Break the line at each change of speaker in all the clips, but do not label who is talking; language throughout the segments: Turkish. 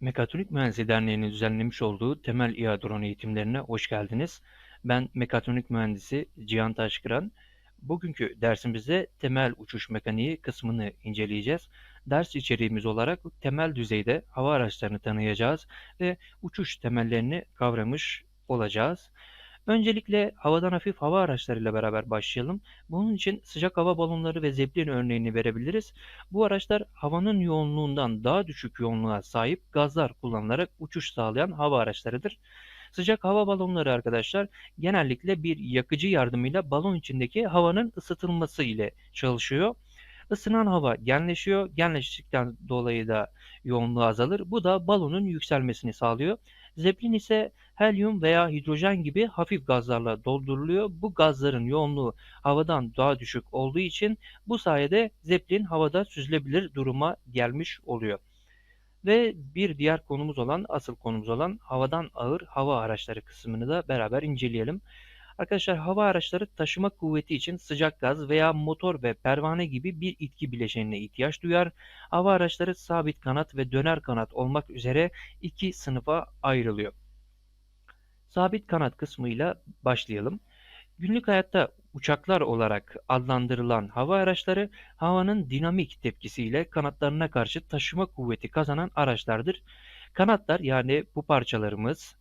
Mekatronik Mühendisliği Derneği'nin düzenlemiş olduğu temel İHA drone eğitimlerine hoş geldiniz. Ben mekatronik mühendisi Cihan Taşkıran. Bugünkü dersimizde temel uçuş mekaniği kısmını inceleyeceğiz. Ders içeriğimiz olarak temel düzeyde hava araçlarını tanıyacağız ve uçuş temellerini kavramış olacağız. Öncelikle havadan hafif hava araçlarıyla beraber başlayalım. Bunun için sıcak hava balonları ve zeplin örneğini verebiliriz. Bu araçlar havanın yoğunluğundan daha düşük yoğunluğa sahip gazlar kullanılarak uçuş sağlayan hava araçlarıdır. Sıcak hava balonları arkadaşlar genellikle bir yakıcı yardımıyla balon içindeki havanın ısıtılması ile çalışıyor. Isınan hava genleşiyor. Genleştikten dolayı da yoğunluğu azalır. Bu da balonun yükselmesini sağlıyor. Zeplin ise helyum veya hidrojen gibi hafif gazlarla dolduruluyor. Bu gazların yoğunluğu havadan daha düşük olduğu için bu sayede zeplin havada süzülebilir duruma gelmiş oluyor. Ve bir diğer konumuz olan, asıl konumuz olan havadan ağır hava araçları kısmını da beraber inceleyelim. Arkadaşlar hava araçları taşıma kuvveti için sıcak gaz veya motor ve pervane gibi bir itki bileşenine ihtiyaç duyar. Hava araçları sabit kanat ve döner kanat olmak üzere iki sınıfa ayrılıyor. Sabit kanat kısmıyla başlayalım. Günlük hayatta uçaklar olarak adlandırılan hava araçları havanın dinamik tepkisiyle kanatlarına karşı taşıma kuvveti kazanan araçlardır. Kanatlar yani bu parçalarımız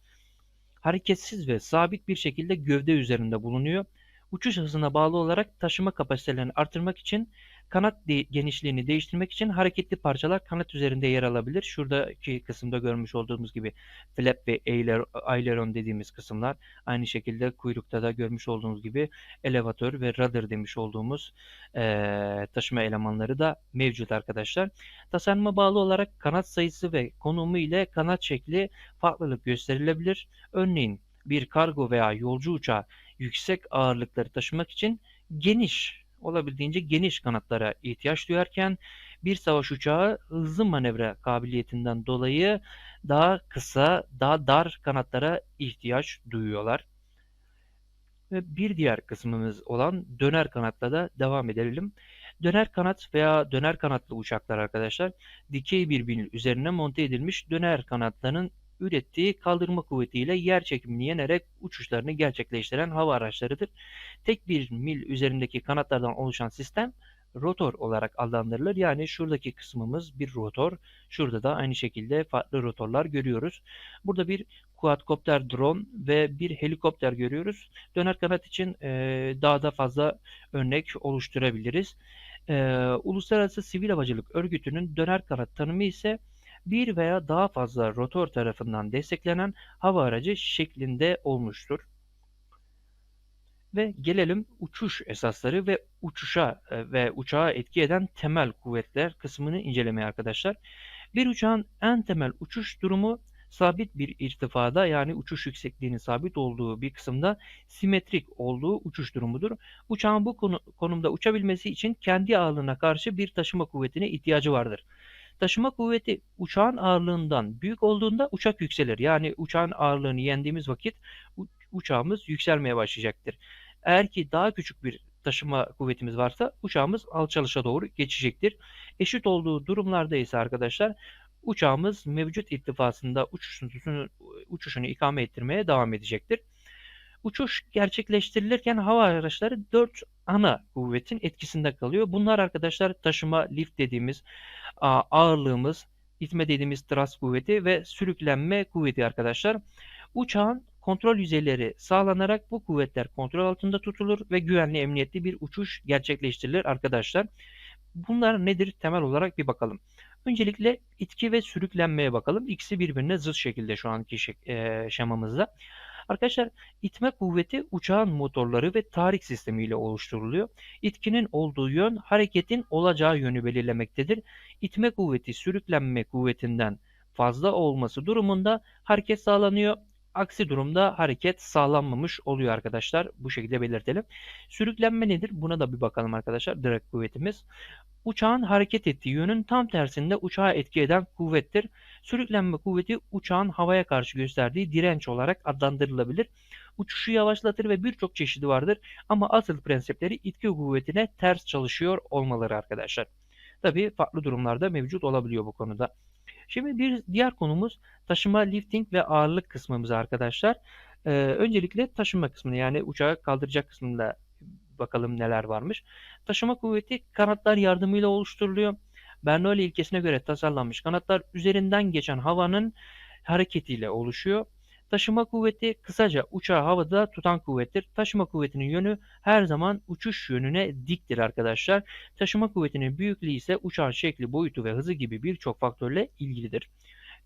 hareketsiz ve sabit bir şekilde gövde üzerinde bulunuyor. Uçuş hızına bağlı olarak taşıma kapasitelerini artırmak için kanat de genişliğini değiştirmek için hareketli parçalar kanat üzerinde yer alabilir. Şuradaki kısımda görmüş olduğumuz gibi flap ve aileron dediğimiz kısımlar. Aynı şekilde kuyrukta da görmüş olduğunuz gibi elevatör ve rudder demiş olduğumuz e, taşıma elemanları da mevcut arkadaşlar. Tasarıma bağlı olarak kanat sayısı ve konumu ile kanat şekli farklılık gösterilebilir. Örneğin bir kargo veya yolcu uçağı yüksek ağırlıkları taşımak için geniş olabildiğince geniş kanatlara ihtiyaç duyarken bir savaş uçağı hızlı manevra kabiliyetinden dolayı daha kısa, daha dar kanatlara ihtiyaç duyuyorlar. Ve bir diğer kısmımız olan döner kanatla da devam edelim. Döner kanat veya döner kanatlı uçaklar arkadaşlar dikey bir bin üzerine monte edilmiş döner kanatlarının ürettiği kaldırma kuvvetiyle yer çekimini yenerek uçuşlarını gerçekleştiren hava araçlarıdır. Tek bir mil üzerindeki kanatlardan oluşan sistem rotor olarak adlandırılır. Yani şuradaki kısmımız bir rotor. Şurada da aynı şekilde farklı rotorlar görüyoruz. Burada bir quadcopter drone ve bir helikopter görüyoruz. Döner kanat için e, daha da fazla örnek oluşturabiliriz. E, Uluslararası Sivil Havacılık Örgütü'nün döner kanat tanımı ise bir veya daha fazla rotor tarafından desteklenen hava aracı şeklinde olmuştur. Ve gelelim uçuş esasları ve uçuşa e, ve uçağa etki eden temel kuvvetler kısmını incelemeye arkadaşlar. Bir uçağın en temel uçuş durumu sabit bir irtifada yani uçuş yüksekliğinin sabit olduğu bir kısımda simetrik olduğu uçuş durumudur. Uçağın bu konumda uçabilmesi için kendi ağırlığına karşı bir taşıma kuvvetine ihtiyacı vardır. Taşıma kuvveti uçağın ağırlığından büyük olduğunda uçak yükselir. Yani uçağın ağırlığını yendiğimiz vakit uçağımız yükselmeye başlayacaktır. Eğer ki daha küçük bir taşıma kuvvetimiz varsa uçağımız alçalışa doğru geçecektir. Eşit olduğu durumlarda ise arkadaşlar uçağımız mevcut irtifasında uçuşunu, uçuşunu ikame ettirmeye devam edecektir. Uçuş gerçekleştirilirken hava araçları 4 ana kuvvetin etkisinde kalıyor. Bunlar arkadaşlar taşıma, lift dediğimiz ağırlığımız, itme dediğimiz thrust kuvveti ve sürüklenme kuvveti arkadaşlar. Uçağın kontrol yüzeyleri sağlanarak bu kuvvetler kontrol altında tutulur ve güvenli emniyetli bir uçuş gerçekleştirilir arkadaşlar. Bunlar nedir temel olarak bir bakalım. Öncelikle itki ve sürüklenmeye bakalım. İkisi birbirine zıt şekilde şu anki şemamızda. Arkadaşlar itme kuvveti uçağın motorları ve tahrik sistemi ile oluşturuluyor. İtkinin olduğu yön hareketin olacağı yönü belirlemektedir. İtme kuvveti sürüklenme kuvvetinden fazla olması durumunda hareket sağlanıyor. Aksi durumda hareket sağlanmamış oluyor arkadaşlar. Bu şekilde belirtelim. Sürüklenme nedir? Buna da bir bakalım arkadaşlar. Direkt kuvvetimiz. Uçağın hareket ettiği yönün tam tersinde uçağa etki eden kuvvettir. Sürüklenme kuvveti uçağın havaya karşı gösterdiği direnç olarak adlandırılabilir. Uçuşu yavaşlatır ve birçok çeşidi vardır ama asıl prensipleri itki kuvvetine ters çalışıyor olmaları arkadaşlar. Tabi farklı durumlarda mevcut olabiliyor bu konuda. Şimdi bir diğer konumuz taşıma, lifting ve ağırlık kısmımız arkadaşlar. Ee, öncelikle taşıma kısmını yani uçağı kaldıracak kısmında bakalım neler varmış. Taşıma kuvveti kanatlar yardımıyla oluşturuluyor. Bernoulli ilkesine göre tasarlanmış kanatlar üzerinden geçen havanın hareketiyle oluşuyor. Taşıma kuvveti kısaca uçağı havada tutan kuvvettir. Taşıma kuvvetinin yönü her zaman uçuş yönüne diktir arkadaşlar. Taşıma kuvvetinin büyüklüğü ise uçağın şekli, boyutu ve hızı gibi birçok faktörle ilgilidir.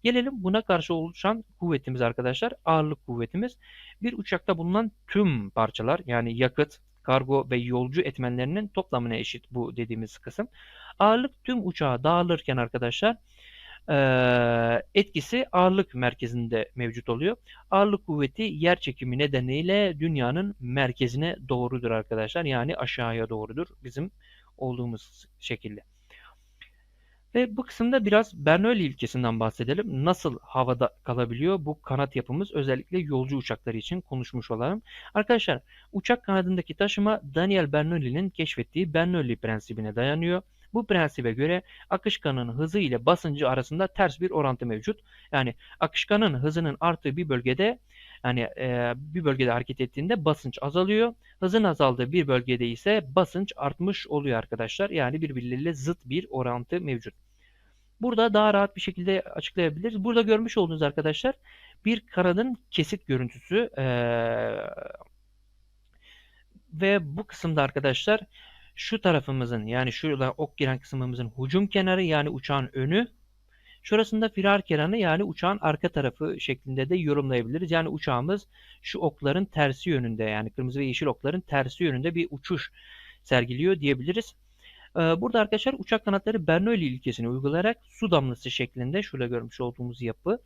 Gelelim buna karşı oluşan kuvvetimiz arkadaşlar. Ağırlık kuvvetimiz. Bir uçakta bulunan tüm parçalar yani yakıt, kargo ve yolcu etmenlerinin toplamına eşit bu dediğimiz kısım. Ağırlık tüm uçağa dağılırken arkadaşlar etkisi ağırlık merkezinde mevcut oluyor. Ağırlık kuvveti yer çekimi nedeniyle dünyanın merkezine doğrudur arkadaşlar. Yani aşağıya doğrudur bizim olduğumuz şekilde. Ve bu kısımda biraz Bernoulli ilkesinden bahsedelim. Nasıl havada kalabiliyor bu kanat yapımız özellikle yolcu uçakları için konuşmuş olalım. Arkadaşlar uçak kanadındaki taşıma Daniel Bernoulli'nin keşfettiği Bernoulli prensibine dayanıyor. Bu prensibe göre akışkanın hızı ile basıncı arasında ters bir orantı mevcut. Yani akışkanın hızının arttığı bir bölgede yani e, bir bölgede hareket ettiğinde basınç azalıyor. Hızın azaldığı bir bölgede ise basınç artmış oluyor arkadaşlar. Yani birbirleriyle zıt bir orantı mevcut. Burada daha rahat bir şekilde açıklayabiliriz. Burada görmüş olduğunuz arkadaşlar bir kanadın kesit görüntüsü. Ee, ve bu kısımda arkadaşlar şu tarafımızın yani şurada ok giren kısmımızın hücum kenarı yani uçağın önü şurasında firar kenarı yani uçağın arka tarafı şeklinde de yorumlayabiliriz. Yani uçağımız şu okların tersi yönünde yani kırmızı ve yeşil okların tersi yönünde bir uçuş sergiliyor diyebiliriz. Ee, burada arkadaşlar uçak kanatları Bernoulli ilkesini uygulayarak su damlası şeklinde şurada görmüş olduğumuz yapı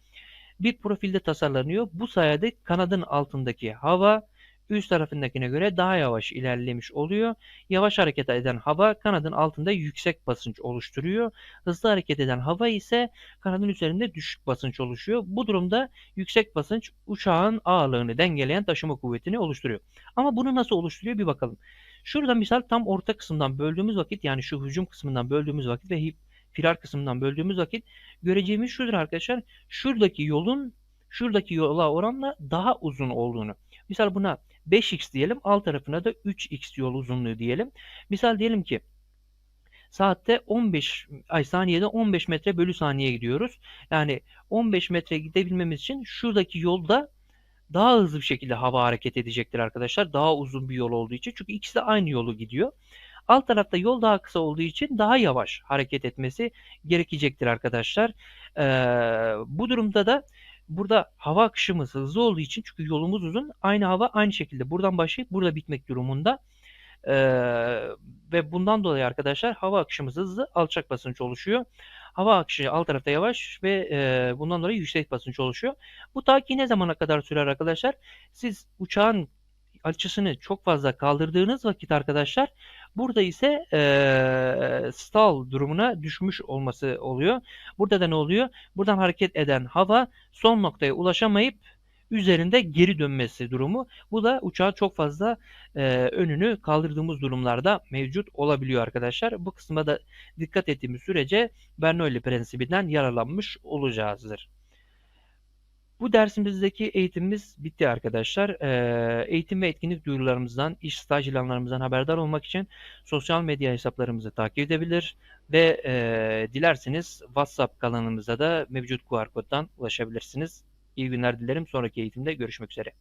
bir profilde tasarlanıyor. Bu sayede kanadın altındaki hava üst tarafındakine göre daha yavaş ilerlemiş oluyor. Yavaş hareket eden hava kanadın altında yüksek basınç oluşturuyor. Hızlı hareket eden hava ise kanadın üzerinde düşük basınç oluşuyor. Bu durumda yüksek basınç uçağın ağırlığını dengeleyen taşıma kuvvetini oluşturuyor. Ama bunu nasıl oluşturuyor bir bakalım. Şurada misal tam orta kısımdan böldüğümüz vakit yani şu hücum kısmından böldüğümüz vakit ve firar kısmından böldüğümüz vakit göreceğimiz şudur arkadaşlar. Şuradaki yolun şuradaki yola oranla daha uzun olduğunu. Misal buna 5x diyelim. Alt tarafına da 3x yol uzunluğu diyelim. Misal diyelim ki saatte 15 ay saniyede 15 metre bölü saniye gidiyoruz. Yani 15 metre gidebilmemiz için şuradaki yolda daha hızlı bir şekilde hava hareket edecektir arkadaşlar. Daha uzun bir yol olduğu için. Çünkü ikisi de aynı yolu gidiyor. Alt tarafta yol daha kısa olduğu için daha yavaş hareket etmesi gerekecektir arkadaşlar. Ee, bu durumda da burada hava akışımız hızlı olduğu için çünkü yolumuz uzun aynı hava aynı şekilde buradan başlayıp burada bitmek durumunda. Ee, ve bundan dolayı arkadaşlar hava akışımız hızlı alçak basınç oluşuyor. Hava akışı alt tarafta yavaş ve e, bundan dolayı yüksek basınç oluşuyor. Bu taki ne zamana kadar sürer arkadaşlar? Siz uçağın açısını çok fazla kaldırdığınız vakit arkadaşlar burada ise e, stall durumuna düşmüş olması oluyor. Burada da ne oluyor? Buradan hareket eden hava son noktaya ulaşamayıp üzerinde geri dönmesi durumu. Bu da uçağı çok fazla e, önünü kaldırdığımız durumlarda mevcut olabiliyor arkadaşlar. Bu kısma da dikkat ettiğimiz sürece Bernoulli prensibinden yararlanmış olacağızdır. Bu dersimizdeki eğitimimiz bitti arkadaşlar. Ee, eğitim ve etkinlik duyurularımızdan, iş staj ilanlarımızdan haberdar olmak için sosyal medya hesaplarımızı takip edebilir ve e, dilerseniz WhatsApp kanalımıza da mevcut QR koddan ulaşabilirsiniz. İyi günler dilerim. Sonraki eğitimde görüşmek üzere.